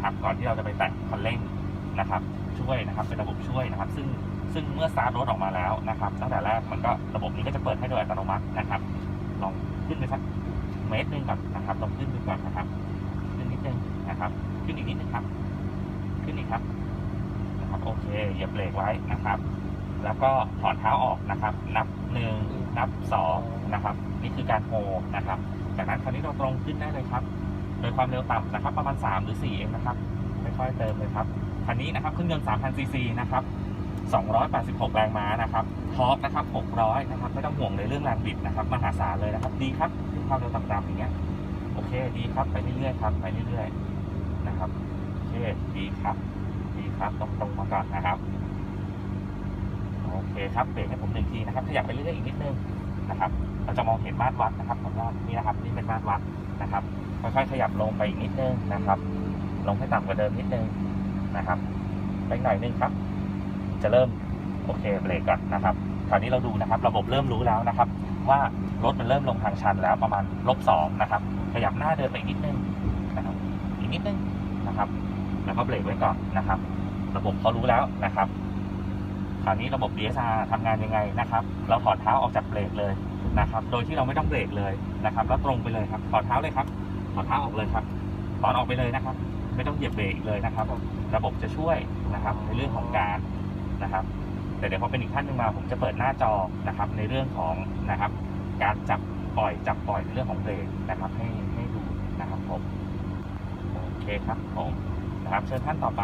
นะครับ ก่อนที่เราจะไปแตะคันเร่งนะครับ ช่วยนะครับเป็นระบบช่วยนะครับ ซึ่งซึ่งเมื่อสตาร์ทรถออกมาแล้วนะครับตั้งแต่แรกมันก็ระบบนี้ก็จะเปิดให้โดยอัตโนมัตินะครับ ลองขึ้นไปสักเมตรหนึงก่อนนะครับลองขึ้นดูก่อนนะครับ ขึ้นนิดนึงนะครับ ขึ้นอีกนิดนึงครับ ขึ้นอีกครับนะครับโอเคเหยียบเบรกไว้นะครับ แล้วก็ถอนเท้าออกนะครับ นับหนึ่งนับสองนะครับ นี่คือการโฮนะครับ จากนั้นคราวนี้เราตรงขึ้นได้เลยครับ โดยความเร็วต่ำนะครับ ประมาณ 3 หรือ 4 เองนะครับ ค่อยๆเติมเลยครับ คันนี้นะครับเครื่องยนต์3,000ซีซีนะครับ 286 แรงม้านะครับ ทอร์กนะครับ 600 นะครับ ไม่ต้องห่วงในเรื่องแรงบิดนะครับ มหาศาลเลยนะครับ ดีครับที่ความเร็วต่ำๆอย่างเงี้ย โอเค ดีครับ ไปเรื่อยๆครับ ไปเรื่อยๆ นะครับ โอเค ดีครับ ดีครับ ตรงๆมาก่อนนะครับ โอเคครับ เบรกให้ผมหนึ่งทีนะครับ ขยับไปเรื่อยๆอีกนิดนึงนะครับ เราจะมองเห็นมาตรวัดนะครับผมว่านี่นะครับนี่เป็นมาตรวัดนะครับค่อยๆขยับลงไปอีกนิดนึงนะครับ ลงให้ต่ำกว่าเดิมนิดนึงนะครับไปหน่อยนึงครับ จะเริ่มโอเคเบรกก่อนนะครับคราวนี้เราดูนะครับ ระบบเริ่มรู้แล้วนะครับ ว่ารถมันเริ่มลงทางชันแล้วประมาณลบสองนะครับ ขยับหน้าเดินไปอีกนิดนึงนะครับอีกนิดนึงนะครับ แล้วก็เบรกไว้ก่อนนะครับ ระบบเขารู้แล้วนะครับคราวนี้ระบบ DSR ทำงานยังไงนะครับ เราถอดเท้าออกจากเบรกเลย นะครับ โดยที่เราไม่ต้องเบรกเลยนะครับ แล้วตรงไปเลยครับถอดเท้าเลยครับถอดเท้าออกเลยครับถอนออกไปเลยนะครับ ไม่ต้องเหยียบเบรกเลยนะครับ ระบบจะช่วยนะครับในเรื่องของการนะครับ แต่เดี๋ยวพอเป็นอีกท่านหนึ่งมาผมจะเปิดหน้าจอนะครับ ในเรื่องของนะครับ การจับปล่อยจับปล่อยในเรื่องของเบรกนะครับ ให้ให้ดูนะครับผมโอเคครับผมนะครับเชิญท่านต่อไป